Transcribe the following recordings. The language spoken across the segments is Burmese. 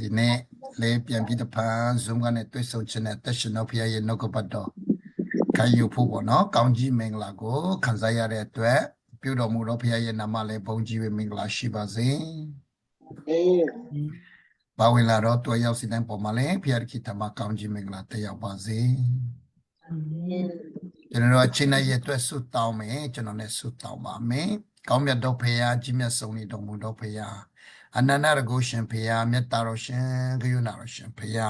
ဒီနေ့လေးပြန်ပြီးတဖန် Zoom ကနေတွေ့ဆုံခြင်းနဲ့တက်ရှင်တော်ဖခင်ရဲ့နှုတ်ကပတ်တော်ခံယူဖို့ပေါ့နော်ကောင်းကြီးမင်္ဂလာကိုခံစားရတဲ့အတွက်ပြုတော်မူသောဖခင်ရဲ့နာမလေးဘုန်းကြီးဝေမင်္ဂလာရှိပါစေအေး။ပါဝင်လာတော့တွေ့ရောက်စီတိုင်းပေါ်မှာလည်းဖခင်ခင်တမကောင်းကြီးမင်္ဂလာတက်ရောက်ပါစေကျွန်တော်တို့အချိန်နဲ့ရဲ့အတွက်ဆုတောင်းမယ်ကျွန်တော်လည်းဆုတောင်းပါမယ်ကောင်းမြတ်တော်ဖရာကြီးမြတ်ဆုံးနေတော်မူတော်ဖရာ အနန္တရဂုရှင်ဖရာမြတ်တာတော်ရှင်ဂယုဏတော်ရှင်ဖရာ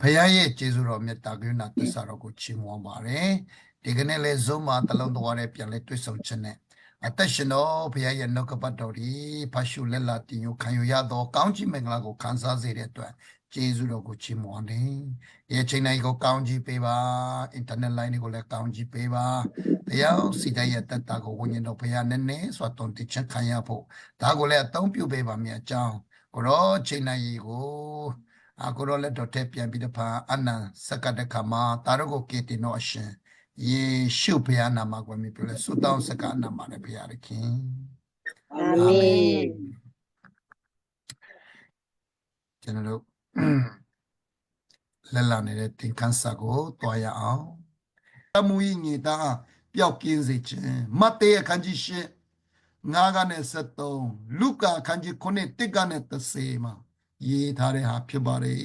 ဖရာရဲ့ကျေးဇူးတော်မြတ်တာဂယုဏသစ္စာတော်ကိုချီးမွမ်းပါတယ်ဒီကနေ့လည်းဇုံမှာတလုံးတော်ရဲပြန်လဲတွေ့ဆုံခြင်းနဲ့အသက်ရှင်တော်ဖရာရဲ့နှုတ်ကပတ်တော်ဒီဖတ်ရှုလက်လာတင်ယူခံယူရသောကောင်းချီးမင်္ဂလာကိုခံစားစေတဲ့အတွက်ကျေးဇူးတော်ကိုချီးမွမ်းတယ်ဒီအချိန်တိုင်းကိုကောင်းကြီးပေးပါအင်တာနက်လိုင်းတွေကိုလည်းကောင်းကြီးပေးပါ တရားစီတိုင်းရဲ့တက်တာကိုဝိညာဉ်တော်ဘုရားနည်းနည်းစွာတုံတချခံရဖို့ဒါကိုလည်းအသုံးပြုပေးပါမြေအကြောင်းကိုရောချိန်တိုင်းကိုအကိုရောလည်းတော့တက်ပြန်ပြီးတဖာအနန္စကတခမှာတာရကိုကေတင်တော်အရှင်ယေရှုဘုရားနာမကိုမြည်ပြလဲဆုတောင်းစကားနာမနဲ့ဘုရားခင်အာမင်ကျွန်တော်တို့လက်လာနေတဲ့သင်ခန်းစာကိုတွားရအောင်တမူဤညီသား ပျောက်ကင်းစေခြင်းမဿဲအခန်းကြီး၈ငါးကနေ73လုကာအခန်းကြီး9တစ်ကနေ30မှာရေးထားတဲ့ဟာဖြစ်ပါတယ်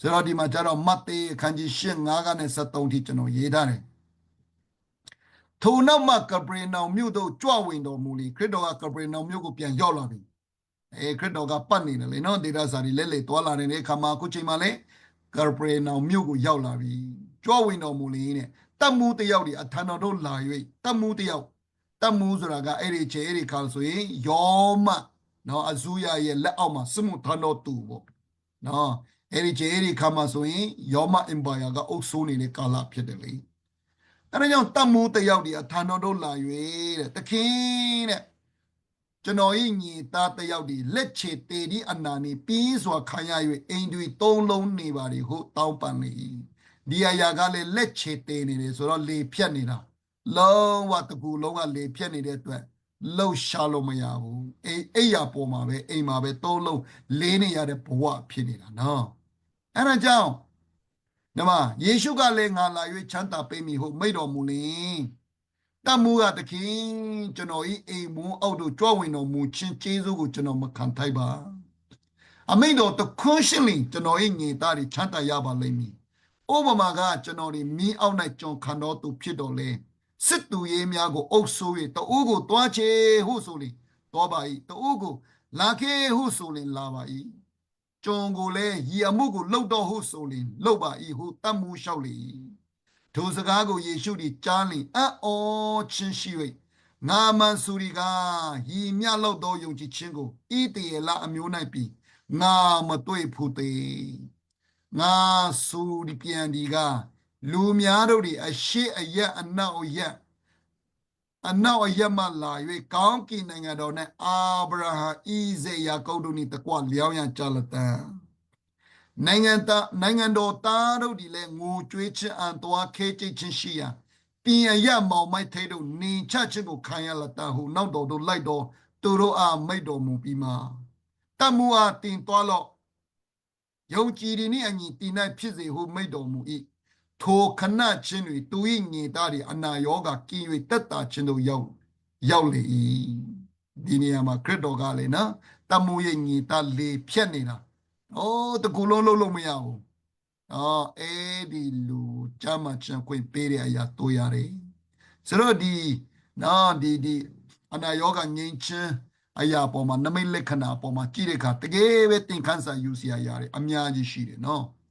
ဆိုတော့ဒီမှာကျတော့မဿဲအခန်းကြီး၈ငါးကနေ73ထိကျွန်တော်ရေးထားတယ်ထိုနောက်မှကပရေနောင်မြို့သို့ကြွဝင်တော်မူလေခရစ်တော်ကကပရေနောင်မြို့ကိုပြန်ရောက်လာပြီအဲခရစ်တော်ကပတ်နေတယ်လေနော်ဒေတာစာတွေလက်လေတွာလာနေတဲ့အခါမှာအခုချိန်မှာလေကပရေနောင်မြို့ကိုရောက်လာပြီကြွဝင်တော်မူလေတဲ့ တတ်မှုတစ်ယောက်ဒီအထံတော်တို့လာ၍တတ်မှုတစ်ယောက်တတ်မှုဆိုတာကအဲ့ဒီချေအဲ့ဒီခါဆိုရင်ယောမနော်အဇူရရဲ့လက်အောက်မှာစမှုထန်တော်သူပေါ့နော်အဲ့ဒီချေအဲ့ဒီခါမှာဆိုရင်ယောမအင်ပါယာကအုပ်စိုးနေတဲ့ကာလဖြစ်တယ်လေအဲ့ဒါကြောင့်တတ်မှုတစ်ယောက်ဒီအထံတော်တို့လာ၍တဲ့တခင်တဲ့ကျွန်တော်ဤညီသားတစ်ယောက်ဒီလက်ချေတေဒီအနာနေပြီးစွာခံရ၍အိမ်တွေသုံးလုံးနေပါလေဟုတောင်းပန်လေ၏ ဒီအရာကလည်းလက်ချေတေနေတယ်ဆိုတော့လေဖြတ်နေတာလုံးဝတကူလုံးကလေဖြတ်နေတဲ့အတွက်လှုပ်ရှားလို့မရဘူးအိမ်အိမ်ရပေါ်မှာပဲအိမ်မှာပဲသုံးလုံးလေးနေရတဲ့ဘဝဖြစ်နေတာနော်အဲ့ဒါကြောင့်ဓမ္မယေရှုကလည်းငါလာ၍ချမ်းသာပေးမည်ဟုမိန့်တော်မူလင်တတ်မှုကတခင်ကျွန်တော်ဤအိမ်မွန်းအောက်တို့ကြွဝင်တော်မူခြင်းကျေးဇူးကိုကျွန်တော်မခံထိုက်ပါအမိန့်တော်တခွန်းရှင်းလင်ကျွန်တော်ဤညီသားတွေချမ်းသာရပါလိမ့်မည် ဥပမာကကျွန်တော်ဒီမီးအောက်၌ကျွန်ခံတော်သူဖြစ်တော်လဲစစ်သူရေးများကိုအုပ်ဆိုး၍တအိုးကိုတွားချေဟုဆိုလင်တွားပါ၏တအိုးကိုလာခေဟုဆိုလင်လာပါ၏ကျွန်ကိုလည်းရီအမှုကိုလှုပ်တော့ဟုဆိုလင်လှုပ်ပါ၏ဟုတတ်မှုလျှောက်လေ၏ထိုစကားကိုယေရှုသည်ကြားလင်အံ့ဩခြင်းရှိ၍ငါမန်ဆူရီကရီမြလောက်သောယုံကြည်ခြင်းကိုဣတရေလအမျိုး၌ပြီးငါမတွေ့ဘူးသေး ငါဆူဒီပြန်ဒီကလူများတို့သည်အရှိအယက်အနောက်အယက်အနောက်အယက်မှလာ၍ကောင်းကင်နိုင်ငံတော်၌အာဗြဟံဣဇေယာကုပ်တို့နှင့်တကွလျောင်းရန်ကြလတံနိုင်ငံသားနိုင်ငံတော်သားတို့သည်လည်းငိုကြွေးခြင်းအံသွားခဲကြိတ်ခြင်းရှိရန်ပြင်အယက်မောင်မိုက်ထိတ်တို့နေချခြင်းကိုခံရလတံဟုနောက်တော်တို့လိုက်တော်သူတို့အားမိတ်တော်မူပြီးမှတတ်မှုအားတင်သွားလော့ ယုံကြည်သည်နှင့်အညီတည်၌ဖြစ်စေဟုမိတ်တော်မူ၏ထိုခဏချင်းတွင်သူ၏ညီသားသည်အနာရောဂါကင်း၍တက်တာခြင်းတို့ရောက်ရောက်လေ၏ဒီနေရာမှာခရစ်တော်ကလည်းနော်တတ်မှုရဲ့ညီသားလေဖြတ်နေတာ။အိုးတကူလုံးလုံးလုံးမရဘူး။အော်အဲဒီလူကြမ်းမှချန်ခွင့်ပေးတဲ့အရာတိုးရတယ်။ဆိုတော့ဒီနော်ဒီဒီအနာယောဂငြိမ်းချင်း အရာပေါ်မှာနမိတ်လက္ခဏာပေါ်မှာကြည့်တဲ့အခါတကယ်ပဲသင်ခန်းစာယူစရာရတယ်အများကြီးရှိတယ်နော်။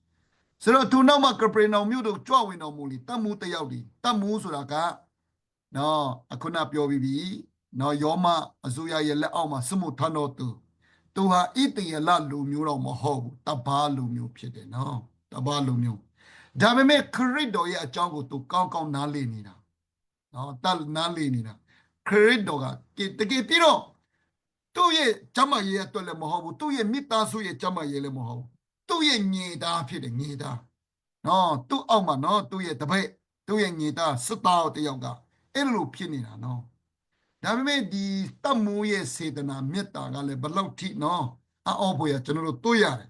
ဆိုတော့သူနောက်မှာကပရေနောင်မြို့တို့ကြွဝင်တော်မူလီတတ်မှုတစ်ယောက်ဒီတတ်မှုဆိုတာကနော်အခုနပြောပြီးပြီနော်ယောမအဇူရရဲ့လက်အောက်မှာစမှုထန်တော်သူသူဟာဣတယလလူမျိုးတော့မဟုတ်ဘူးတပါလူမျိုးဖြစ်တယ်နော်တပါလူမျိုးဒါပေမဲ့ခရစ်တော်ရဲ့အကြောင်းကိုသူကောင်းကောင်းနားလည်နေတာနော်တနားလည်နေတာခရစ်တော်ကတကယ်ပြီးတော့ သူ့ရဲ့ကျမရဲ့အတွက်လည်းမဟုတ်ဘူးသူ့ရဲ့မိသားစုရဲ့ကျမရဲ့လည်းမဟုတ်ဘူးသူ့ရဲ့ညီသားဖြစ်တယ်ညီသားနော်သူ့အောက်မှာနော်သူ့ရဲ့တပည့်သူ့ရဲ့ညီသားစသားတယောက်ကအဲ့လိုဖြစ်နေတာနော်ဒါပေမဲ့ဒီတတ်မှုရဲ့စေတနာမေတ္တာကလည်းဘလောက်ထိနော်အော်ဖို့ရကျွန်တော်တို့တွေ့ရတယ်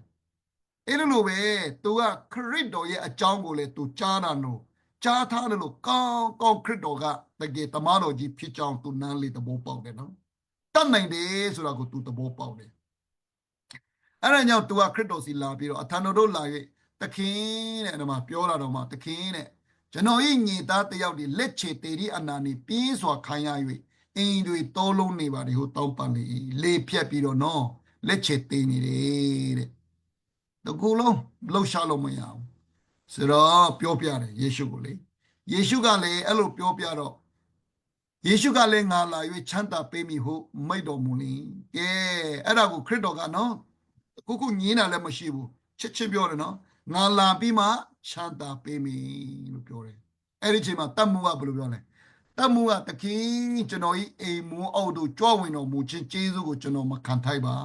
အဲ့လိုလိုပဲသူကခရစ်တော်ရဲ့အကြောင်းကိုလေသူကြားတာလို့ကြားထားတယ်လို့ကောင်းကောင်းခရစ်တော်ကတကယ်တမန်တော်ကြီးဖြစ်ကြောင်းသူနားလေသဘောပေါက်တယ်နော် တတ်နိုင်တယ်ဆိုတာကိုသူသဘောပေါက်တယ်အဲ့ဒါကြောင့်သူကခရစ်တော်စီလာပြီးတော့အထံတော်တို့လာ၍တခင်တဲ့အဲ့ဒါမှပြောလာတော့မှတခင်တဲ့ကျွန်တော်ဤညီသားတစ်ယောက်ဒီလက်ချေတေရီအနာနေပြင်းစွာခံရ၍အင်းတွေတောလုံးနေပါလေဟိုတောင်းပန်လေလေဖြတ်ပြီးတော့နော်လက်ချေတေနေတယ်တဲ့တကူလုံးလှုပ်ရှားလို့မရဘူးဆိုတော့ပြောပြတယ်ယေရှုကိုလေယေရှုကလည်းအဲ့လိုပြောပြတော့ ယေရှုကလည်းငါလာ၍ချမ်းသာပေးမိဟုမိတ်တော်မူလေကဲအဲ့ဒါကိုခရစ်တော်ကနော်ခုခုညင်းတာလည်းမရှိဘူးချစ်ချစ်ပြောတယ်နော်ငါလာပြီးမှချမ်းသာပေးမိလို့ပြောတယ်အဲ့ဒီချိန်မှာတတ်မှုကဘယ်လိုပြောလဲတတ်မှုကတခင်ကျွန်တော်ဤအိမ်မိုးအောက်တို့ကြွဝင်တော်မူခြင်းကျေးဇူးကိုကျွန်တော်မခံထိုက်ပါ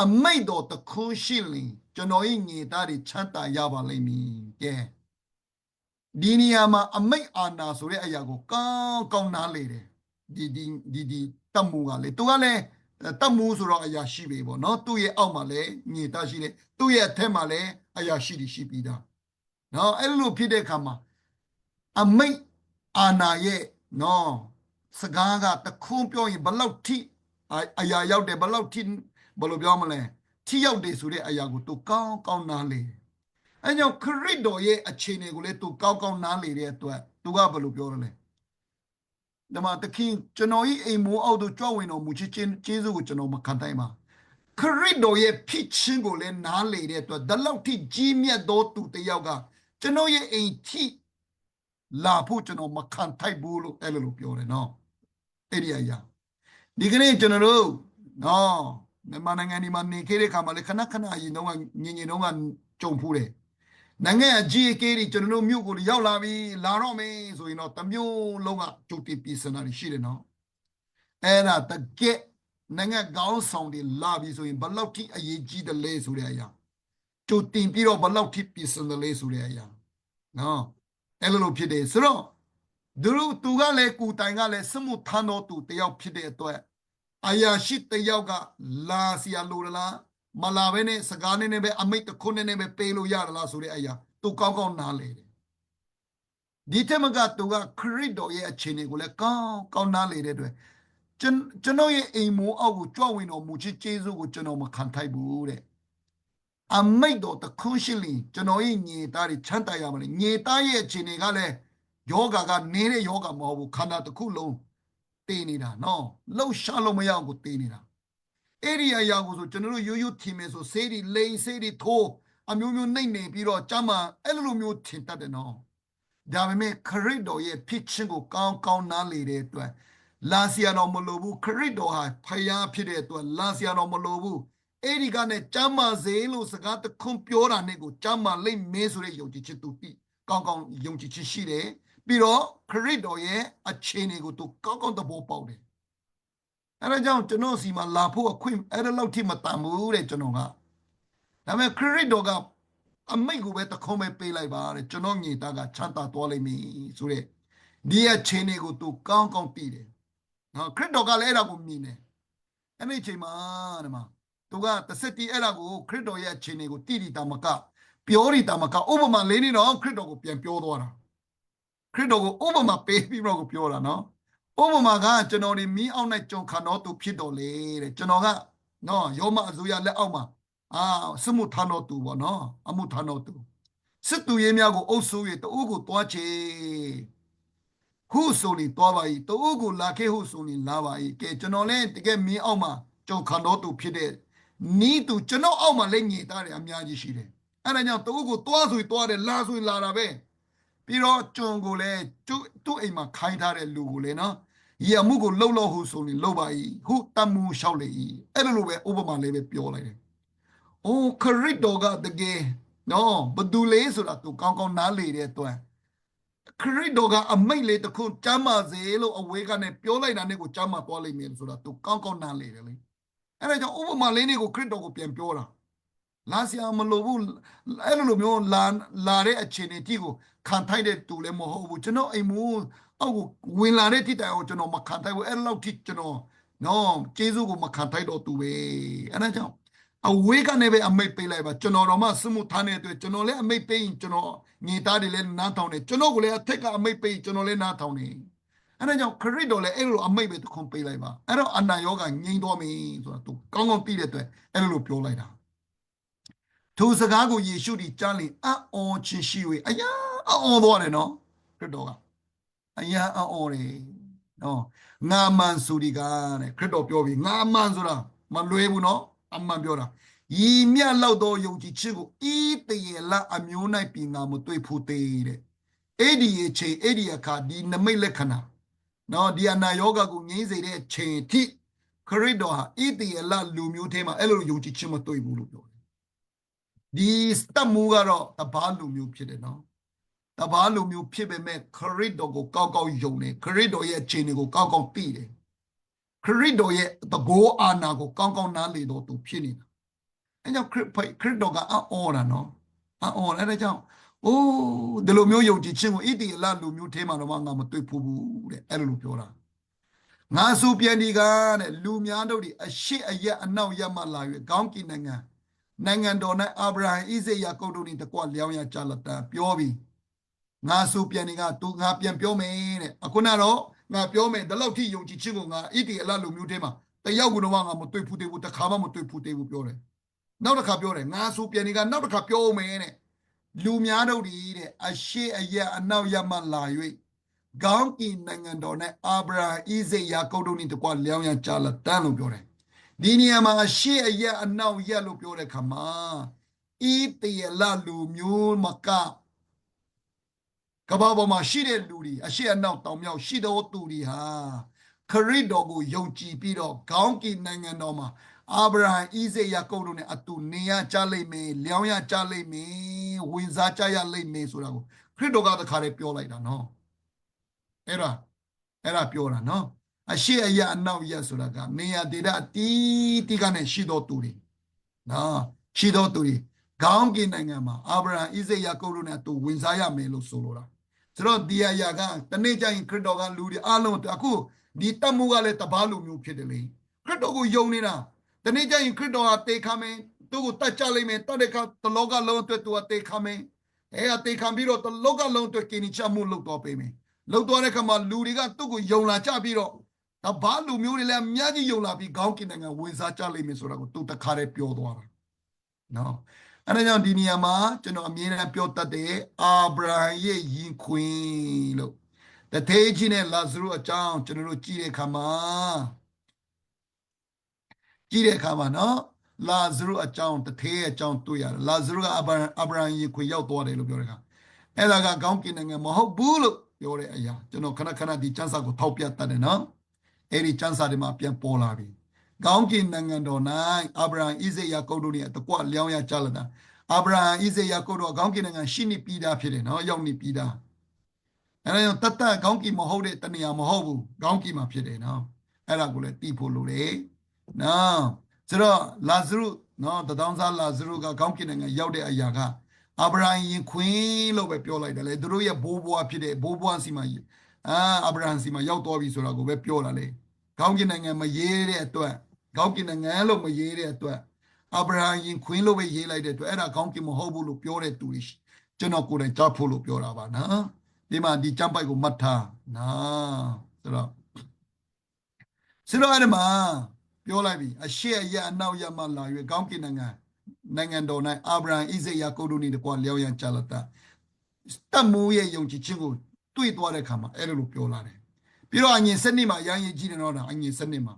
အမိတ်တော်တခုရှိလင်ကျွန်တော်၏ညီသားတွေချမ်းသာရပါလိမ့်မည်ကဲ ဒီနေရာမှာအမိတ်အာနာဆိုတဲ့အရာကိုကောင်းကောင်းနားလေတယ်ဒီဒီဒီဒီတတ်မှုကလေသူကလည်းတတ်မှုဆိုတော့အရာရှိပြီပေါ့နော်သူ့ရဲ့အောက်မှာလည်းညီသားရှိတယ်သူ့ရဲ့အထက်မှာလည်းအရာရှိတယ်ရှိပြီးသားနော်အဲ့လိုဖြစ်တဲ့အခါမှာအမိတ်အာနာရဲ့နော်စကားကတခုံးပြောရင်ဘယ်လောက်ထိအအရာရောက်တယ်ဘယ်လောက်ထိဘယ်လိုပြောမလဲထိရောက်တယ်ဆိုတဲ့အရာကိုသူကောင်းကောင်းနားလေ အဲကြောင့်ခရစ်တော်ရဲ့အခြေအနေကိုလည်းသူကောင်းကောင်းနားလေတဲ့အတွက်သူကဘယ်လိုပြောရလဲဓမ္မတခင်ကျွန်တော်ဤအိမ်မိုးအောက်သို့ကြွဝင်တော်မူချစ်ခြင်းကျေးဇူးကိုကျွန်တော်မခံတိုင်းပါခရစ်တော်ရဲ့ဖြစ်ခြင်းကိုလည်းနားလေတဲ့အတွက်ဒီလောက်ထိကြီးမြတ်သောသူတစ်ယောက်ကကျွန်တော်ရဲ့အိမ်ထိလာဖို့ကျွန်တော်မခံထိုက်ဘူးလို့အဲ့လိုလိုပြောတယ်နော်အဲ့ဒီအရာဒီကနေ့ကျွန်တော်တို့နော်မြန်မာနိုင်ငံဒီမှာနေခဲ့တဲ့ခါမှာလေခဏခဏအရင်တော့ညင်ညင်တော့ကကြုံဖူးတယ် နိုင်ငံအကြီးအကဲတွေကျွန်တော်တို့မြို့ကိုရောက်လာပြီလာတော့မယ်ဆိုရင်တော့တစ်မျိုးလုံးကကြိုတင်ပြင်ဆင်တာတွေရှိတယ်နော်အဲ့ဒါတကက်နိုင်ငံကောင်းဆောင်တွေလာပြီဆိုရင်ဘယ်လောက်ထိအရေးကြီးတယ်လဲဆိုတဲ့အရာကြိုတင်ပြီးတော့ဘယ်လောက်ထိပြင်ဆင်တယ်လဲဆိုတဲ့အရာနော်အဲ့လိုလိုဖြစ်တယ်ဆိုတော့သူတို့သူကလည်းကိုတိုင်ကလည်းစမှုထမ်းတော်သူတယောက်ဖြစ်တဲ့အတွက်အယာရှိတယောက်ကလာစီယာလိုလား မလာဘဲနဲ့စကားနဲ့နဲ့ပဲအမိတ်တစ်ခုနဲ့နဲ့ပဲပေးလို့ရလားဆိုတဲ့အရာသူကောင်းကောင်းနားလေတယ်ဒီထက်မကသူကခရစ်တော်ရဲ့အခြေအနေကိုလည်းကောင်းကောင်းနားလေတဲ့အတွက်ကျွန်ကျွန်တော်ရဲ့အိမ်မိုးအောက်ကိုကြွဝင်တော်မူချစ်ကျေးဇူးကိုကျွန်တော်မခံထိုက်ဘူးတဲ့အမိတ်တော်တခွန်းရှိလင်ကျွန်တော်ရဲ့ညီသားတွေချမ်းသာရမလဲညီသားရဲ့အခြေအနေကလည်းယောဂါကနေတဲ့ယောဂါမဟုတ်ဘူးခန္ဓာတစ်ခုလုံးတည်နေတာနော်လှုပ်ရှားလို့မရဘူးတည်နေတာ အဲ့ဒီအရာကိုဆိုကျွန်တော်တို့ရိုးရိုးထင်မယ်ဆိုဆေးဒီလိန်ဆေးဒီထိုးအမျိုးမျိုးနှိမ့်နေပြီးတော့ကျမ်းမာအဲ့လိုမျိုးထင်တတ်တယ်နော်ဒါပေမဲ့ခရစ်တော်ရဲ့ဖြစ်ခြင်းကိုကောင်းကောင်းနားလေတဲ့အတွက်လာစီယာတော်မလိုဘူးခရစ်တော်ဟာဖယားဖြစ်တဲ့အတွက်လာစီယာတော်မလိုဘူးအဲ့ဒီကနဲ့ကျမ်းမာစေလို့စကားတစ်ခွန်းပြောတာနဲ့ကိုကျမ်းမာလိမ့်မဲဆိုတဲ့ယုံကြည်ချက်သူတိကောင်းကောင်းယုံကြည်ချက်ရှိတယ်ပြီးတော့ခရစ်တော်ရဲ့အခြေအနေကိုသူကောင်းကောင်းသဘောပေါက်တယ် အဲဒါကြောင့်ကျွန်တော်စီမှာလာဖို့အခွင့်အဲ့ဒါလောက်ထိမတန်ဘူးတဲ့ကျွန်တော်ကဒါပေမဲ့ခရစ်တော်ကအမိတ်ကိုပဲတခုံးပဲပေးလိုက်ပါတဲ့ကျွန်တော်ညီသားကချမ်းသာသွားလိမ့်မည်ဆိုတဲ့ဒီအခြေအနေကိုသူကောင်းကောင်းသိတယ်နော်ခရစ်တော်ကလည်းအဲ့ဒါကိုမြင်တယ်အဲ့ဒီအချိန်မှာဒီမှာသူကတစ်စက်တီအဲ့ဒါကိုခရစ်တော်ရဲ့အခြေအနေကိုတိတိတာမကပြောရီတာမကဥပမာလေးနေတော့ခရစ်တော်ကိုပြန်ပြောသွားတာခရစ်တော်ကိုဥပမာပေးပြီးတော့ကိုပြောတာနော် ဥပမာကကျွန်တော်ဒီမီးအောင်နဲ့ကြုံခံတော်သူဖြစ်တော်လေတဲ့ကျွန်တော်ကနော်ယောမအဇူရလက်အောက်မှာအာစမှုထန်တော်သူပေါ့နော်အမှုထန်တော်သူစစ်သူရဲများကိုအုပ်စိုး၍တူကိုတွားချေဟုဆိုရင်တွားပါ၏တူကိုလာခဲ့ဟုဆိုရင်လာပါ၏ကဲကျွန်တော်လည်းတကယ်မီးအောက်မှာကြုံခံတော်သူဖြစ်တဲ့နီးသူကျွန်တော်အောက်မှာလည်းညင်သားတယ်အများကြီးရှိတယ်အဲ့ဒါကြောင့်တူကိုတွားဆိုရင်တွားတယ်လာဆိုရင်လာတာပဲ ပြီးတော့ကျွန်ကိုလည်းသူ့သူ့အိမ်မှာခိုင်းထားတဲ့လူကိုလည်းနော်ရည်အမှုကိုလှုပ်လို့ဟုဆိုရင်လှုပ်ပါ၏ဟုတတ်မှုလျှောက်လေ၏အဲ့လိုလိုပဲဥပမာလေးပဲပြောလိုက်တယ်။အိုးခရစ်တော်ကတကယ်နော်ဘသူလေးဆိုတာသူကောင်းကောင်းနားလေတဲ့အတွက်ခရစ်တော်ကအမိတ်လေးတစ်ခုကျမ်းမာစေလို့အဝေးကနေပြောလိုက်တာနဲ့ကိုကျမ်းမာသွားလိမ့်မယ်ဆိုတာသူကောင်းကောင်းနားလေတယ်လေ။အဲ့ဒါကြောင့်ဥပမာလေးတွေကိုခရစ်တော်ကိုပြန်ပြောတာလာစရာမလိုဘူးအဲ့လိုလိုမျိုးလာလာတဲ့အခြေအနေတိကို ခံထိုက်တဲ့သူလည်းမဟုတ်ဘူးကျွန်တော်အိမ်မူအောက်ကိုဝင်လာတဲ့တိတိုင်ကိုကျွန်တော်မခံထိုက်ဘူးအဲ့လောက်ထိကျွန်တော်နော်ကျေးဇူးကိုမခံထိုက်တော့သူပဲအဲ့ဒါကြောင့်အဝေးကနေပဲအမိတ်ပေးလိုက်ပါကျွန်တော်တော်မှစမှုထားနေတဲ့အတွက်ကျွန်တော်လည်းအမိတ်ပေးရင်ကျွန်တော်ညီသားတွေလည်းနားထောင်တယ်ကျွန်တော်ကလည်းအထက်ကအမိတ်ပေးရင်ကျွန်တော်လည်းနားထောင်တယ်အဲ့ဒါကြောင့်ခရစ်တော်လည်းအဲ့လိုအမိတ်ပဲတစ်ခွန်ပေးလိုက်ပါအဲ့တော့အနာယောဂငြိမ်းသွားပြီဆိုတာသူကောင်းကောင်းသိတဲ့အတွက်အဲ့လိုပြောလိုက်တာ ထိုစကားကိုယေရှုဒီကြားလင်အံ့ဩခြင်းရှိ၍အယားအံ့ဩသွားတယ်နော်ခရစ်တော်ကအယားအံ့ဩတယ်နော်ငါမန်ဆိုဒီကတဲ့ခရစ်တော်ပြောပြီးငါမန်ဆိုတာမလွဲဘူးနော်အမှန်ပြောတာဤမြတ်လောက်သောယုံကြည်ခြင်းကိုဤတရေလအမျိုး၌ပြင်ငါမတွေ့ဖို့သေးတဲ့အဲ့ဒီအချိန်အဲ့ဒီအခါဒီနမိတ်လက္ခဏာနော်ဒီအနာယောဂကိုငြိမ်းစေတဲ့ချိန်ထိခရစ်တော်ဟာဤတရေလလူမျိုးထဲမှာအဲ့လိုယုံကြည်ခြင်းမတွေ့ဘူးလို့ပြောတယ် ဒီစတတ်မှုကတော့တပားလူမျိုးဖြစ်တယ်နော်တဘာလူမျိုးဖြစ်ပေမဲ့ခရစ်တော်ကိုကောက်ကောက်ယုံတယ်ခရစ်တော်ရဲ့အခြေအနေကိုကောက်ကောက်သိတယ်ခရစ်တော်ရဲ့တဘောအာနာကိုကောင်းကောင်းနားလေတော့သူဖြစ်နေတာအဲကြောင့်ခရစ်ဖိတ်ခရစ်တော်ကအအော်တာနော်အအော်အဲ့ဒါကြောင့်အိုးဒီလိုမျိုးယုံကြည်ခြင်းကိုဣတိအလလူမျိုးထဲမှာတော့ငါမတွေ့ဘူးဘူးတဲ့အဲ့လိုလိုပြောတာငါဆိုပြန်ဒီကတဲ့လူများတို့ဒီအရှိအယက်အနောက်ရက်မှလာ၍ကောင်းကင်နိုင်ငံ နိုင်ငံတော်၌အာဗြဟံဣဇေယာကုပ်တို့နှင့်တကွလျောင်းရကြလတန်ပြောပြီးငါဆိုပြန်နေကသူငါပြန်ပြောမယ်တဲ့အခုနတော့ငါပြောမယ်ဒီလောက်ထိယုံကြည်ခြင်းကိုငါဣတိအလလူမျိုးထဲမှာတယောက်ကတော့ငါမတွေ့ဘူးသေးဘူးတစ်ခါမှမတွေ့ဘူးသေးဘူးပြောတယ်နောက်တစ်ခါပြောတယ်ငါဆိုပြန်နေကနောက်တစ်ခါပြောမယ်တဲ့လူများတို့ဒီတဲ့အရှိအယက်အနောက်ရမှလာ၍ကောင်းကင်နိုင်ငံတော်နဲ့အာဗြဟံဣဇေယာကုပ်တို့နှင့်တကွလျောင်းရကြလတန်းလို့ပြောတယ် ဒီနေရာမှာအရှိအယက်အနောက်ရက်လို့ပြောတဲ့ခါမှာဣတိအလလူမျိုးမကကမ္ဘာပေါ်မှာရှိတဲ့လူတွေအရှိအနောက်တောင်မြောက်ရှိသောသူတွေဟာခရစ်တော်ကိုယုံကြည်ပြီးတော့ခေါင်းကင်နိုင်ငံတော်မှာအာဗြဟံဣဇေယာကုပ်တို့နဲ့အတူနေရကြလိမ့်မယ်လျောင်းရကြလိမ့်မယ်ဝင်စားကြရလိမ့်မယ်ဆိုတာကိုခရစ်တော်ကတခါတည်းပြောလိုက်တာနော်အဲ့ဒါအဲ့ဒါပြောတာနော် အရှိအယအနောက်ယဆိုတာကနေရဒေတာတီးတီးကနေရှိသောသူတွေနော်ရှိသောသူတွေခေါင်းကင်နိုင်ငံမှာအာဗြဟံဣဇေယာကုပ်တို့နဲ့အတူဝင်စားရမယ်လို့ဆိုလိုတာဆိုတော့ဒီအရာကတနေ့ကျရင်ခရစ်တော်ကလူတွေအားလုံးအခုဒီတတ်မှုကလည်းတပားလူမျိုးဖြစ်တယ်လေခရစ်တော်ကိုယုံနေတာတနေ့ကျရင်ခရစ်တော်ကတေခါမယ်သူ့ကိုတတ်ကြလိမ့်မယ်တတ်တဲ့အခါတလောကလုံးအတွက်သူကတေခါမယ်အဲအတေခံပြီးတော့တလောကလုံးအတွက်ကိနိချမှုလုပ်တော်ပေးမယ်လုပ်တော်တဲ့အခါမှာလူတွေကသူ့ကိုယုံလာကြပြီးတော့ တပားလူမျိုးတွေလည်းအများကြီးယုံလာပြီးခေါင်းကိနိုင်ငံဝင်စားကြလိမ့်မယ်ဆိုတာကိုသူတခါတည်းပြောသွားတာနော်အဲဒါကြောင့်ဒီနေရာမှာကျွန်တော်အမြဲတမ်းပြောတတ်တယ်အာဗြဟံရဲ့ယင်ခွင်လို့တထေးကြီးနဲ့လာဇရုအကြောင်းကျွန်တော်တို့ကြည့်တဲ့အခါမှာကြည့်တဲ့အခါမှာနော်လာဇရုအကြောင်းတထေးရဲ့အကြောင်းတွေ့ရတယ်လာဇရုကအဗြဟံအာဗြဟံယင်ခွင်ရောက်သွားတယ်လို့ပြောတဲ့အခါအဲ့ဒါကကောင်းကင်နိုင်ငံမဟုတ်ဘူးလို့ပြောတဲ့အရာကျွန်တော်ခဏခဏဒီကျမ်းစာကိုထောက်ပြတတ်တယ်နော် အဲ့ဒီကျမ်းစာတွေမှာပြန်ပေါ်လာပြီကောင်းကင်နိုင်ငံတော်၌အာဗြဟံဣဇေယာကုပ်တို့နဲ့တကွလျောင်းရကြလတာအာဗြဟံဣဇေယာကုပ်တို့ကကောင်းကင်နိုင်ငံရှိနေပြီးသားဖြစ်တယ်နော်ရောက်နေပြီးသားအဲဒါကြောင့်တတ်တတ်ကောင်းကင်မဟုတ်တဲ့တနေရာမဟုတ်ဘူးကောင်းကင်မှာဖြစ်တယ်နော်အဲ့ဒါကိုလည်းသိဖို့လိုတယ်နော်ဆိုတော့လာဇရုနော်တထောင်စားလာဇရုကကောင်းကင်နိုင်ငံရောက်တဲ့အရာကအာဗြဟံရင်ခွင်းလို့ပဲပြောလိုက်တယ်လေသူတို့ရဲ့ဘိုးဘွားဖြစ်တဲ့ဘိုးဘွားစီမှာ အာအာဗြဟံစီမှာရောက်တော်ပြီဆိုတာကိုပဲပြောတာလေကောင်းကင်နိုင်ငံမရေးတဲ့အတွက်ကောင်းကင်နိုင်ငံလို့မရေးတဲ့အတွက်အာဗြဟံရင်ခွင်းလို့ပဲရေးလိုက်တဲ့အတွက်အဲ့ဒါကောင်းကင်မဟုတ်ဘူးလို့ပြောတဲ့သူတွေရှိကျွန်တော်ကိုယ်တိုင်ကြားဖို့လို့ပြောတာပါနော်ဒီမှာဒီကျမ်းပိုက်ကိုမှတ်ထားနော်ဆိုတော့ဆိုတော့အဲ့ဒီမှာပြောလိုက်ပြီအရှေ့အရအနောက်ရမှလာ၍ကောင်းကင်နိုင်ငံနိုင်ငံတော်၌အာဗြဟံဣဇေယာကိုတို့နေတကွာလျောက်ရန်ကြလတာတတ်မှုရဲ့ယုံကြည်ခြင်းကို တွေ့သွားတဲ့အခါမှာအဲ့လိုလိုပြောလာတယ်ပြီးတော့အငင်စနစ်မှာရမ်းရည်ကြီးတယ်တော့ဒါအငင်စနစ်မှာ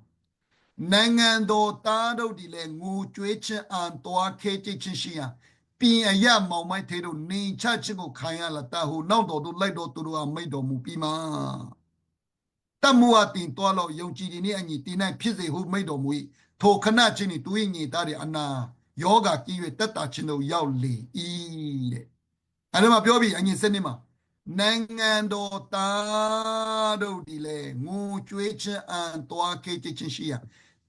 နိုင်ငံတော်သားတို့ဒီလဲငိုကြွေးခြင်းအံသွားခဲကြည့်ခြင်းရှိရန်ပြင်အရမောင်မိုက်သေးတို့နေချခြင်းကိုခံရလာတဟုနောက်တော်တို့လိုက်တော်သူတို့ကမိတ်တော်မူပြီးမှတမှုအတင်တော်လို့ယုံကြည်ဒီနေ့အညီတင်နိုင်ဖြစ်စေဟုမိတ်တော်မူ၏ထိုခဏချင်းဤသူ၏ညီသားတွေအနာယောဂကြီး၍တက်တာချင်းတို့ရောက်လေ၏တဲ့အဲ့ဒါမှပြောပြီးအငင်စနစ်မှာ နိုင်ငံတော်သားတို့ဒီလေငိုကြွေးခြင်းအံသွားခဲ့ခြင်းရှိရ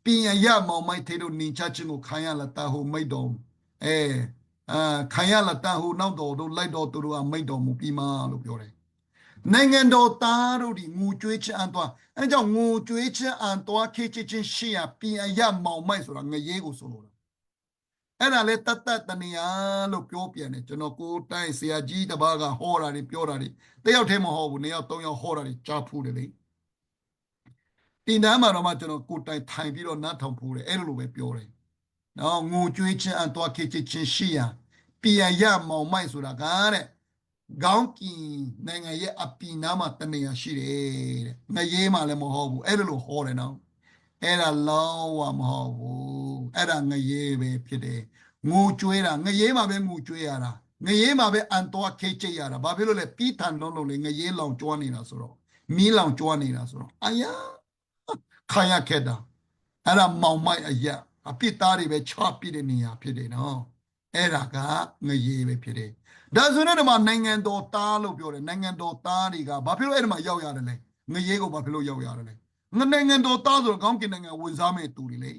ပြင်ရရမောင်မိုက်သေးတို့နေချခြင်းကိုခံရလာတဟုမိတ်တော်အဲအာခံရလာတဟုနောက်တော်တို့လိုက်တော်သူတို့ကမိတ်တော်မူပြီးမှလို့ပြောတယ်နိုင်ငံတော်သားတို့ဒီငိုကြွေးခြင်းအံသွားအဲကြောင့်ငိုကြွေးခြင်းအံသွားခဲ့ခြင်းရှိရပြင်ရရမောင်မိုက်ဆိုတာငရဲကိုဆိုလိုတာ အဲ့ဒါလဲတတ်တတ်တနေရလို့ပြောပြန်တယ်ကျွန်တော်ကိုယ်တိုင်ဆရာကြီးတစ်ပါးကဟောတာတွေပြောတာတွေတယောက်တည်းမဟောဘူးနှစ်ယောက်သုံးယောက်ဟောတာတွေကြားဖူးတယ်လေတင်တန်းမှာတော့မှကျွန်တော်ကိုယ်တိုင်ထိုင်ပြီးတော့နားထောင်ဖူးတယ်အဲ့လိုလိုပဲပြောတယ်နော်ငိုကြွေးခြင်းအတော့ခေချစ်ခြင်းရှိရန်ပြန်ရမောင်မိုက်ဆိုတာကတဲ့ကောင်းကင်နိုင်ငံရဲ့အပီနားမှာတနေရရှိတယ်တဲ့ငရေးမှလည်းမဟုတ်ဘူးအဲ့လိုလိုဟောတယ်နော်အဲ့ဒါလုံးဝမဟုတ်ဘူး အဲ့ဒါငရေပဲဖြစ်တယ်ငိုကြွေးတာငရေမှာပဲငိုကြွေးရတာငရေမှာပဲအန်တော့ခေချိတ်ရတာဘာဖြစ်လို့လဲပြီးထန်လုံးလုံးလေငရေလောင်ကျွမ်းနေတာဆိုတော့မီးလောင်ကျွမ်းနေတာဆိုတော့အယားခံရခဲ့တာအဲ့ဒါမောင်မိုက်အရာအပြစ်သားတွေပဲချပြစ်တဲ့နေရာဖြစ်တယ်နော်အဲ့ဒါကငရေပဲဖြစ်တယ်ဒါဆိုတော့ဒီမှာနိုင်ငံတော်သားလို့ပြောတယ်နိုင်ငံတော်သားတွေကဘာဖြစ်လို့အဲ့ဒီမှာရောက်ရတယ်လဲငရေကိုဘာဖြစ်လို့ရောက်ရတယ်လဲငနိုင်ငံတော်သားဆိုတော့ကောင်းကင်နိုင်ငံဝင်စားမဲ့သူတွေလေ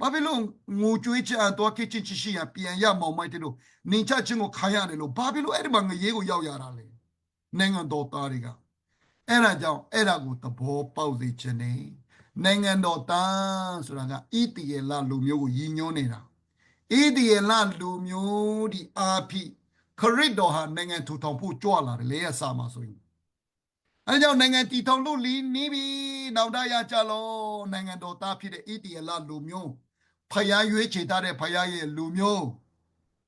ဘာဖြစ်လို့ငိုကြွေးချအတော့ကိချင်းချရှိရပြန်ရမောင်မိုက်တဲ့လို့နင်ချချင်းကိုခါရတယ်လို့ဘာဖြစ်လို့အဲ့ဒီမှာငရေကိုရောက်ရတာလဲနိုင်ငံတော်သားတွေကအဲ့ဒါကြောင့်အဲ့ဒါကိုသဘောပေါက်စေခြင်းနဲ့နိုင်ငံတော်သားဆိုတာကဣတိယလလူမျိုးကိုရည်ညွှန်းနေတာဣတိယလလူမျိုးဒီအာဖိခရစ်တော်ဟာနိုင်ငံထူထောင်ဖို့ကြွလာတယ်လေအစာမှာဆိုရင်အဲဒါကြောင့်နိုင်ငံတည်ထောင်လို့လီနီးပြီနောက်တရကြလို့နိုင်ငံတော်သားဖြစ်တဲ့ဣတီယလလူမျိုး ဖယားရွေးချယ်ထားတဲ့ဖယားရဲ့လူမျိုး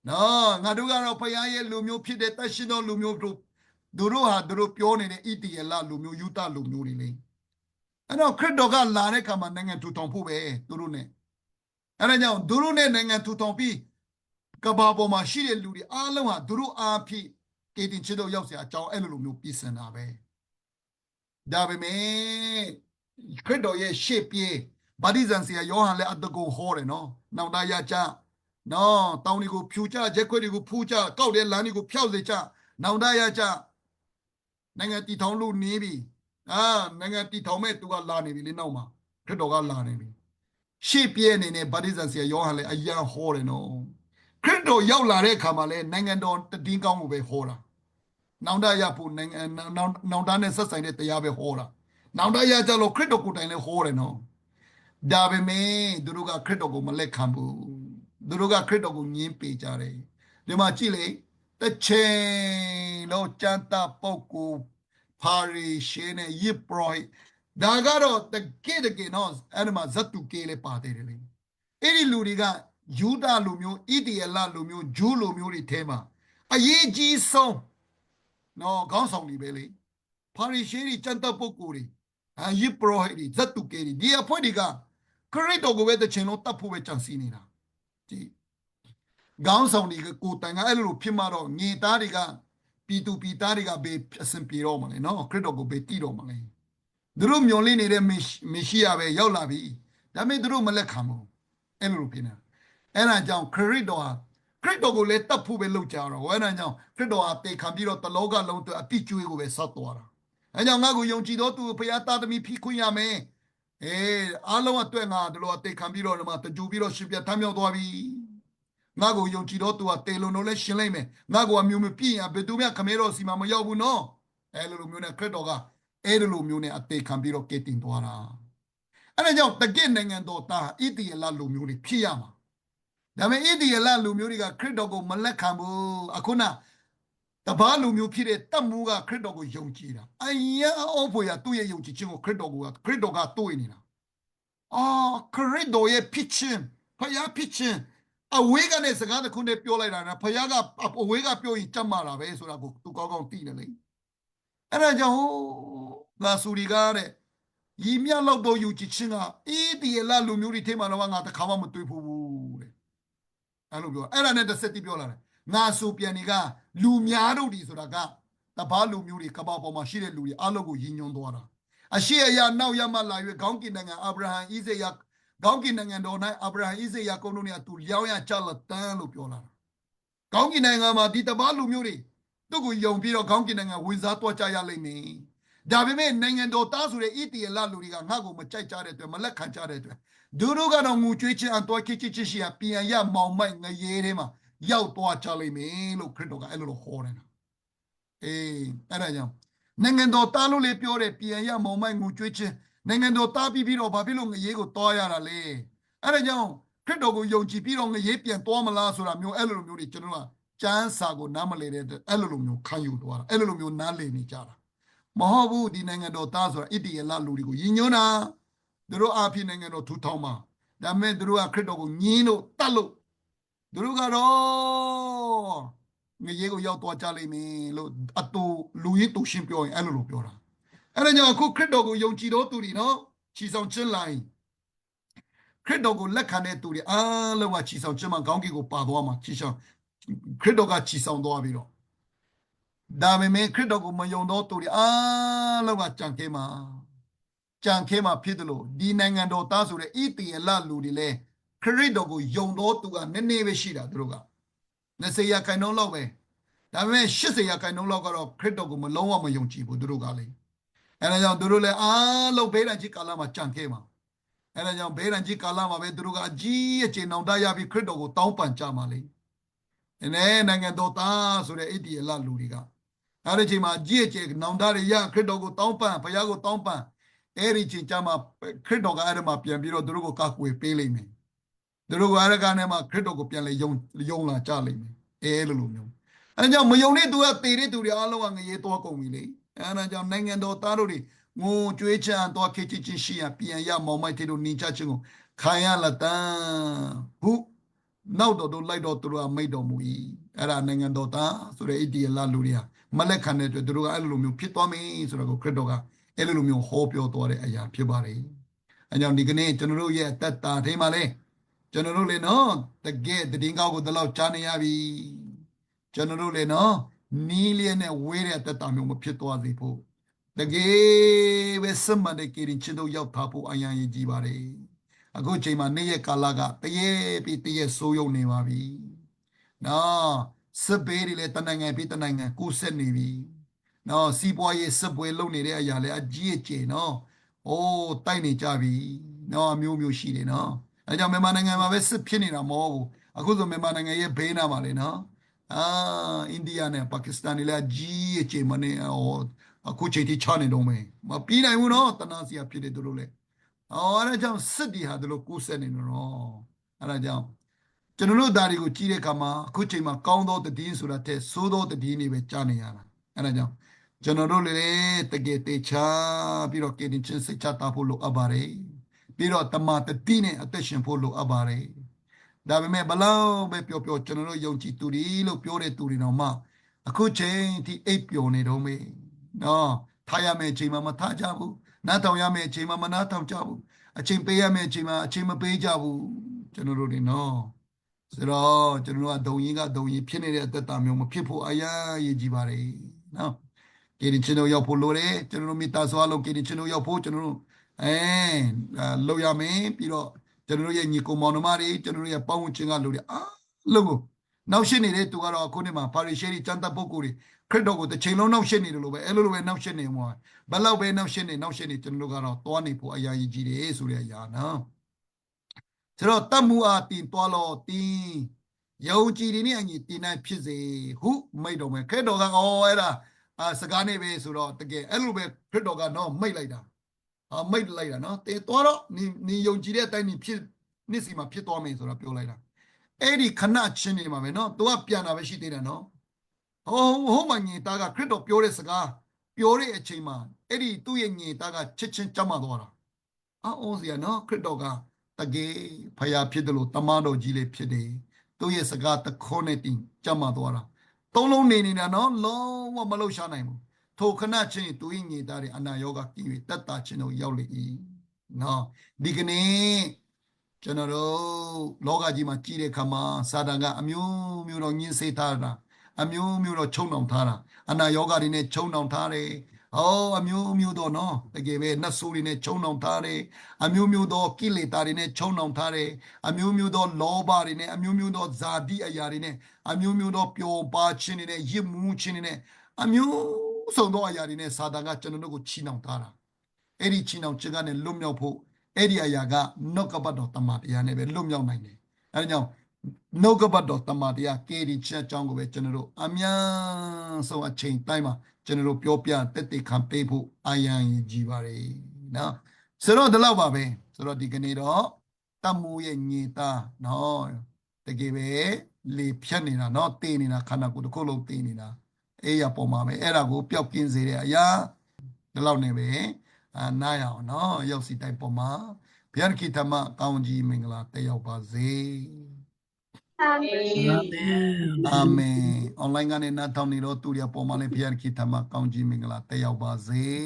နော်ငါတို့ကတော့ဖယားရဲ့လူမျိုးဖြစ်တဲ့တရှိသောလူမျိုးတို့သူတို့ဟာသူတို့ပြောနေတဲ့ဣတီယလလူမျိုးယူတလူမျိုးတွေလေအဲ့တော့ခရစ်တော်ကလာတဲ့ခါမှာနိုင်ငံထူထောင်ဖို့ပဲသူတို့ ਨੇ အဲ့ဒါကြောင့်သူတို့ ਨੇ နိုင်ငံထူထောင်ပြီးကဘာပေါ်မှာရှိတဲ့လူတွေအားလုံးဟာသူတို့အားဖြင့်ကေတင်ချစ်တို့ရောက်เสียအကြောင်းအဲ့လိုလိုမျိုးပြည်စင်တာပဲ ဒါပေမဲ့ခရစ်တော်ရဲ့ရှေ့ပြေး ဗာဒီဇန်စီယာယောဟန်လည်းအတကုံဟောတယ်နော်။နောက်သားရကြနော်တောင်းတွေကိုဖြူကြရက်ခွေတွေကိုဖူးကြကောက်တဲ့လမ်းတွေကိုဖျောက်စေကြနောက်သားရကြနိုင်ငံတီထောင်လို့နေပြီအာနိုင်ငံတီထောင်မဲ့သူကလာနေပြီလေနောက်မှာခရစ်တော်ကလာနေပြီရှေ့ပြေးအနေနဲ့ဗာဒီဇန်စီယာယောဟန်လည်းအယံဟောတယ်နော်ခရစ်တော်ရောက်လာတဲ့အခါမှာလည်းနိုင်ငံတော်တည်င်းကောင်းကိုပဲဟောတာနောင်တရဖို့နိုင်ငံနောင်နောင်တနဲ့ဆက်ဆိုင်တဲ့တရားပဲဟောတာနောင်တရကြလို့ခရစ်တော်ကိုယ်တိုင်လည်းဟောတယ်နော် ဒါပေမဲ့သူတို့ကခရစ်တော်ကိုမလက်ခံဘူးသူတို့ကခရစ်တော်ကိုညှင်းပေကြတယ်ဒီမှာကြည့်လေတစ်ချိန်လုံးကြမ်းတပုတ်ကိုပါရီရှင်းနဲ့ယစ်ပရိုဟိဒါကတော့တကယ်တကယ်နော်အဲ့ဒီမှာဇတ်တူကေလည်းပါသေးတယ်လေအဲ့ဒီလူတွေကယူဒလူမျိုးဣတီယလလူမျိုးဂျူးလူမျိုးတွေထဲမှာအရေးကြီးဆုံးနော်ခေါင်းဆောင်တွေပဲလေပါရီရှေးတွေစံတပ်ပုဂ္ဂိုလ်တွေအာယစ်ပရိုဟိတ်တွေဇတ်တူကေတွေဒီအဖွဲ့တွေက ခရစ်တော်ကိုပဲတစ်ချိန်လုံးတတ်ဖို့ပဲကြံစည်နေတာဒီခေါင်းဆောင်တွေကကိုယ်တိုင်ကအဲ့လိုဖြစ်မှတော့ငေသားတွေကပြည်သူပြည်သားတွေကဘေးအစင်ပြေတော့မလဲနော်ခရစ်တော်ကိုဘေးတီးတော့မလဲသူတို့မျောလင့်နေတဲ့မေရှမေရှိယပဲရောက်လာပြီဒါပေမဲ့သူတို့မလက်ခံဘူးအဲ့လိုဖြစ်နေတာအဲ့ဒါကြောင့်ခရစ်တော်ဟာခရစ်တော်ကိုလည်းတတ်ဖို့ပဲလုပ်ကြတော့အဲ့ဒါကြောင့်ခရစ်တော်ဟာတေခံပြီးတော့တလောကလုံးအတွက်အတိကျွေးကိုပဲဆောက်သွားတာအဲကြောင့်ငါ့ကိုယုံကြည်တော့သူဘုရားသားသမီးဖိခွင့်ရမယ် အေးအားလုံးအတွက်ငါဒီလိုအတေခံပြီးတော့ဒီမှာတကြူပြီးတော့ရှင်ပြတ်ထမ်းမြောက်သွားပြီငါ့ကိုယုံကြည်တော့သူကတေလုံးလုံးလဲရှင်းလိုက်မယ်ငါ့ကိုအမျိုးမပြည့်ရင်ဘယ်သူမှခမဲတော်စီမှာမရောက်ဘူးနော်အဲလိုလိုမျိုးနဲ့ခရစ်တော်ကအဲလိုမျိုးနဲ့အတေခံပြီးတော့ကေတင်သွားတာအဲဒါကြောင့်တကယ့်နိုင်ငံတော်သားဣတိယလလူမျိုးတွေဖြစ်ရမှာဒါပေမဲ့ဣဒီယလလူမျိုးတွေကခရစ်တော်ကိုမလက်ခံဘူးအခုန တပားလူမျိုးဖြစ်တဲ့တတ်မှုကခရစ်တော်ကိုယုံကြည်တာအယံအောဖို့ရသူ့ရဲ့ယုံကြည်ခြင်းကိုခရစ်တော်ကခရစ်တော်ကတွေ့နေတာအာခရစ်တော်ရဲ့ဖြစ်ခြင်းဖယားဖြစ်ခြင်းအဝေးကနေစကားတစ်ခုနဲ့ပြောလိုက်တာนะဖယားကအဝေးကပြောရင်ကြမ်းမာတာပဲဆိုတာကိုသူကောင်းကောင်းသိတယ်လေအဲ့ဒါကြောင့်ဟိုငါဆူရီကားတဲ့ဤမြတ်လောက်တော့ယုံကြည်ခြင်းကဣဒီယလလူမျိုးတွေထဲမှာတော့ငါတစ်ခါမှမတွေ့ဘူးတဲ့အဲ့လိုပြောအဲ့ဒါနဲ့တစ်ဆက်တိပြောလာတယ်ငါဆိုပြန်နေက လူများတို့ဒီဆိုတာကတပားလူမျိုးတွေကပ္ပပေါ်မှာရှိတဲ့လူတွေအလုပ်ကိုယဉ်ညွန်းသွားတာအရှိအရာနောက်ရမှလာ၍ခေါင်းကင်နိုင်ငံအာဗြဟံဣဇေယခေါင်းကင်နိုင်ငံတော်၌အာဗြဟံဣဇေယကုန်းတို့နဲ့အတူလျောင်းရကြလတန်းလို့ပြောလာတာခေါင်းကင်နိုင်ငံမှာဒီတပားလူမျိုးတွေသူ့ကိုယုံပြီးတော့ခေါင်းကင်နိုင်ငံဝင်စားတော့ကြရလိမ့်မယ်ဒါပေမဲ့နိုင်ငံတော်သားဆိုတဲ့ဣတီယလလူတွေကငါ့ကိုမကြိုက်ကြတဲ့အတွက်မလက်ခံကြတဲ့အတွက်ဒုတို့ကတော့ငူကျွေးခြင်းအတော်ခိချစ်ချစ်ရှိရပြန်ရမောင်မိုက်ငရေထဲမှာ ရောက်သွားကြလိမ့်မယ်လို့ခရစ်တော်ကအဲ့လိုလိုဟောနေတာအေးအဲ့ဒါကြောင့်နိုင်ငံတော်သားလို့လေပြောတယ်ပြန်ရမောင်မိုက်ငူကျွေးခြင်းနိုင်ငံတော်သားပြီးပြီးတော့ဘာဖြစ်လို့ငရေကိုတွားရတာလဲအဲ့ဒါကြောင့်ခရရစ်တော်ကိုယုံကြည်ပြီးတော့ငရေပြန်သွားမလားဆိုတာမျိုးအဲ့လိုလိုမျိုးတွေကျွန်တော်ကကျမ်းစာကိုနားမလည်တဲ့အတွက်အဲ့လိုလိုမျိုးခံယူသွားတာအဲ့လိုလိုမျိုးနားလည်နေကြတာမဟုတ်ဘူးဒီနိုင်ငံတော်သားဆိုတာဣတိယလလူတွေကိုယဉ်ညွန်းတာသူတို့အဖြစ်နိုင်ငံတော်ထူထောင်မှာဒါပေမဲ့သူတို့ကခရစ်တော်ကိုညင်းလို့တတ်လို့ သူတို့ကတော့ငရေကိုရောက်သွားကြလိမ့်မယ်လို့အတူလူရင်းတူရှင်းပြောရင်အဲ့လိုလိုပြောတာအဲ့ဒါကြောင့်အခုခရစ်တော်ကိုယုံကြည်တော်သူတွေနော်ခြီဆောင်ချင်းလိုက်ခရစ်တော်ကိုလက်ခံတဲ့သူတွေအားလုံးကချီဆောင်ခြင်းမှာခေါင်းကြီးကိုပါသွားမှာချီဆောင်ခရစ်တော်ကချီဆောင်သွားပြီးတော့ဒါပေမဲ့ခရစ်တော်ကိုမယုံတော့သူတွေအားလုံးကကြံခဲမှာကြံခဲမှာဖြစ်တယ်လို့ဒီနိုင်ငံတော်သားဆိုတဲ့ဣတိယလလူတွေလည်း ခရစ်တော်ကိုယုံတော့သူကနည်းနည်းပဲရှိတာသူတို့က20ရာခိုင်နှုန်းလောက်ပဲဒါပေမဲ့80ရာခိုင်နှုန်းလောက်ကတော့ခရစ်တော်ကိုမလုံးဝမယုံကြည်ဘူးသူတို့ကလည်းအဲဒါကြောင့်သူတို့လည်းအားလုံးဘေးဒဏ်ကြီးကာလမှာကြံခဲမှာအဲဒါကြောင့်ဘေးရန်ကြီးကာလမှာပဲသူတို့ကအကြီးအကျယ်နောင်တရပြီးခရစ်တော်ကိုတောင်းပန်ကြမှာလေ။ဒီနေ့နိုင်ငံတော်သားဆိုတဲ့ဣတိယလလူတွေကအဲဒီချိန်မှာအကြီးအကျယ်နောင်တရရခရစ်တော်ကိုတောင်းပန်ဘုရားကိုတောင်းပန်အဲဒီချိန်ကျမှခရစ်တော်ကအဲ့ဒီမှာပြန်ပြီးတော့သူတို့ကိုကာကွယ်ပေးလိမ့်မယ်။ သူတို့ကအဲ့ဒီကနေမှခရစ်တော်ကိုပြန်လေယုံယုံလာကြလိမ့်မယ်။အဲလိုလိုမျိုး။အဲဒါကြောင့်မယုံတဲ့သူကတည်တဲ့သူတွေအားလုံးကငရေသွားကုန်ပြီလေ။အဲဒါကြောင့်နိုင်ငံတော်သားတို့တွေငိုကြွေးချမ်းတော့ခေချစ်ချင်းရှိရပြန်ရမောင်မိုက်တေတို့နေချချင်းကိုခံရလတန်ဟုနောက်တော့တို့လိုက်တော့သူတို့ကမိတ်တော်မူ၏အဲ့ဒါနိုင်ငံတော်သားဆိုတဲ့ဣတိယလလူတွေကမလက်ခံတဲ့အတွက်သူတို့ကအဲ့လိုမျိုးဖြစ်သွားမယ်ဆိုတော့ကိုခရစ်တော်ကအဲ့လိုမျိုးဟောပြောသွားတဲ့အရာဖြစ်ပါတယ်အဲကြောင့်ဒီကနေ့ကျွန်တော်တို့ရဲ့အသက်တာထိမှာလဲ ကျွန်တော်တို့လေနော်တကယ်တည်င်းကောက်ကိုဒီလောက်ကြားနေရပြီကျွန်တော်တို့လေနော်နီးလျက်နဲ့ဝေးတဲ့အသက်တာမျိုးမဖြစ်သွားစေဖို့တကယ်ပဲစမတဲ့ကိရင်ချစ်တို့ရောက်ထားဖို့အရန်ရည်ကြီးပါတယ်အခုချိန်မှာနေ့ရက်ကာလကတရေပြီးတရေဆိုးရုံနေပါပြီနော်စစ်ဘေးတွေလည်းတနိုင်ငံပြီးတနိုင်ငံကူးဆက်နေပြီနော်စီးပွားရေးစစ်ပွဲလုပ်နေတဲ့အရာလည်းအကြီးအကျယ်နော်အိုးတိုက်နေကြပြီနော်အမျိုးမျိုးရှိတယ်နော် အဲကြောင့်မြန်မာနိုင်ငံမှာပဲစစ်ဖြစ်နေတာမဟုတ်ဘူးအခုဆိုမြန်မာနိုင်ငံရဲ့ဘေးနားမှာလေနော်အာအိန္ဒိယနဲ့ပါကစ္စတန်တွေလည်းအကြီးအကျယ်မနေဟောအခုချိန်ထိချနေတော့မယ်မပြီးနိုင်ဘူးနော်တနာစီယာဖြစ်တယ်သူတို့လေအော်အဲ့ဒါကြောင့်စစ်တီဟာသူတို့ကိုးဆက်နေတယ်နော်အဲ့ဒါကြောင့်ကျွန်တော်တို့ဒါတွေကိုကြည့်တဲ့အခါမှာအခုချိန်မှာကောင်းသောတည်င်းဆိုတာတဲ့ဆိုးသောတည်င်းတွေပဲကြားနေရတာအဲ့ဒါကြောင့်ကျွန်တော်တို့လည်းတကယ်တေချာပြီးတော့ကေတင်ချင်းစိတ်ချတာဖို့လိုအပ်ပါတယ် ပြီးတော့တမတတိနဲ့အသက်ရှင်ဖို့လိုအပ်ပါတယ်ဒါပေမဲ့ဘလောက်ပဲပြောပြောကျွန်တော်တို့ယုံကြည်သူတွေလို့ပြောတဲ့သူတွေတော့မှအခုချိန်ထိအိပ်ပျော်နေတော့မေနော်ထားရမယ့်အချိန်မှာမထားကြဘူးနားထောင်ရမယ့်အချိန်မှာမနားထောင်ကြဘူးအချိန်ပေးရမယ့်အချိန်မှာအချိန်မပေးကြဘူးကျွန်တော်တို့တွေနော်ဆိုတော့ကျွန်တော်တို့ကဒုံရင်ကဒုံရင်ဖြစ်နေတဲ့အသက်တာမျိုးမဖြစ်ဖို့အရာရည်ကြီးပါတယ်နော်ကေဒီချင်းတို့ရောက်ဖို့လိုတယ်ကျွန်တော်တို့မိသားစုအလုံးကေဒီချင်းတို့ရောက်ဖို့ကျွန်တော်တို့ အဲလောက်ရမယ်ပြီးတော့ကျွန်တော်တို့ရဲ့ညီကိုမောင်နှမတွေကျွန်တော်တို့ရဲ့ပေါင်းဝင်ခြင်းကလူတွေအားလုံးကိုနောက်ရှိနေတဲ့သူကတော့အခုနေ့မှာပါရီရှယ်ရီစံတပ်ပုဂ္ဂိုလ်တွေခရစ်တော်ကိုတစ်ချိန်လုံးနောက်ရှင်းနေတယ်လို့ပဲအဲ့လိုလိုပဲနောက်ရှင်းနေမှာဘယ်လောက်ပဲနောက်ရှင်းနေနောက်ရှင်းနေကျွန်တော်တို့ကတော့တွားနေဖို့အရာကြီးကြီးတယ်ဆိုတဲ့အရာနော်ဆိုတော့တတ်မှုအားတင်တွားလို့တင်ယုံကြည်တယ်နဲ့အညီတင်နိုင်ဖြစ်စေဟုမိတ်တော်မယ်ခရစ်တော်ကအော်အဲ့ဒါအာစကားနေပဲဆိုတော့တကယ်အဲ့လိုပဲခရစ်တော်ကတော့မိတ်လိုက်တာ အာမိတ်လိုက်တာနော်တင်တွားတော့နေနေယုံကြည်တဲ့အတိုင်းနေဖြစ်နေ့စီမှာဖြစ်သွားမယ်ဆိုတော့ပြောလိုက်တာအဲ့ဒီခဏချင်းနေမှာပဲနော်သူကပြန်တာပဲရှိသေးတယ်နော်ဟောဟောမညီသားကခရစ်တော်ပြောတဲ့စကားပြောတဲ့အချိန်မှာအဲ့ဒီသူ့ရဲ့ညီသားကချစ်ချင်းကြမ်းမှသွားတာအော်စရာနော်ခရစ်တော်ကတကယ်ဖယားဖြစ်တယ်လို့တမန်တော်ကြီးလေးဖြစ်တယ်သူ့ရဲ့စကားတခေါနဲ့တင်ကြမ်းမှသွားတာသုံးလုံးနေနေတာနော်လုံးဝမလှုပ်ရှားနိုင်ဘူး ထိုခဏချင်းသူ့ရဲ့ညီသားတွေအနာရောဂါကြီးပြီးတက်တာချင်းတို့ရောက်လေ၏နော်ဒီကနေ့ကျွန်တော်တို့လောကကြီးမှာကြီးတဲ့ခါမှာစာတန်ကအမျိုးမျိုးတော့ညှင်းစေးထားတာအမျိုးမျိုးတော့ချုံနှောင်ထားတာအနာယောဂတွေနဲ့ချုံနှောင်ထားတယ်ဟောအမျိုးမျိုးတော့နော်တကယ်ပဲနတ်ဆိုးတွေနဲ့ချုံနှောင်ထားတယ်အမျိုးမျိုးသောကိလေသာတွေနဲ့ချုံနှောင်ထားတယ်အမျိုးမျိုးသောလောဘတွေနဲ့အမျိုးမျိုးသောဇာတိအရာတွေနဲ့အမျိုးမျိုးသောပျော်ပါခြင်းတွေနဲ့ရစ်မှုခြင်းတွေနဲ့အမျိုး စုံသောအရာတွေနဲ့စာတန်ကကျွန်တော်တို့ကိုချီနှောင်ထားတာအဲ့ဒီချီနှောင်ခြင်းကနေလွတ်မြောက်ဖို့အဲ့ဒီအရာကနောက်ကပတ်တော်တမန်တရားနဲ့ပဲလွတ်မြောက်နိုင်တယ်အဲဒါကြောင့်နှုတ်ကပတ်တော်တမန်တရားကေဒီချက်အကြောင်းကိုပဲကျွန်တော်တို့အများဆုံးအချိန်တိုင်းမှာကျွန်တော်တို့ပြောပြတက်တက်ခံပေးဖို့အာရန်ကြီးပါတယ်နော်ဆိုတော့ဒီလောက်ပါပဲဆိုတော့ဒီကနေ့တော့တတ်မှုရဲ့ညီသားနော်တကယ်ပဲလေဖြတ်နေတာနော်တည်နေတာခန္ဓာကိုယ်တစ်ခုလုံးတည်နေတာ အဲ့ရပေါ်မှာပဲအဲ့ဒါကိုပျောက်ကင်းစေတဲ့အရာဒီလောက်နေပဲအာနားရအောင်နော်ရောက်စီတိုင်းပေါ်မှာဘုရားခိတမကောင်းကြီးမင်္ဂလာတက်ရောက်ပါစေအာမင်။ online ကနေနားထောင်နေတော့သူရပေါ်မှာလည်းဘုရားခိတမကောင်းကြီးမင်္ဂလာတက်ရောက်ပါစေ။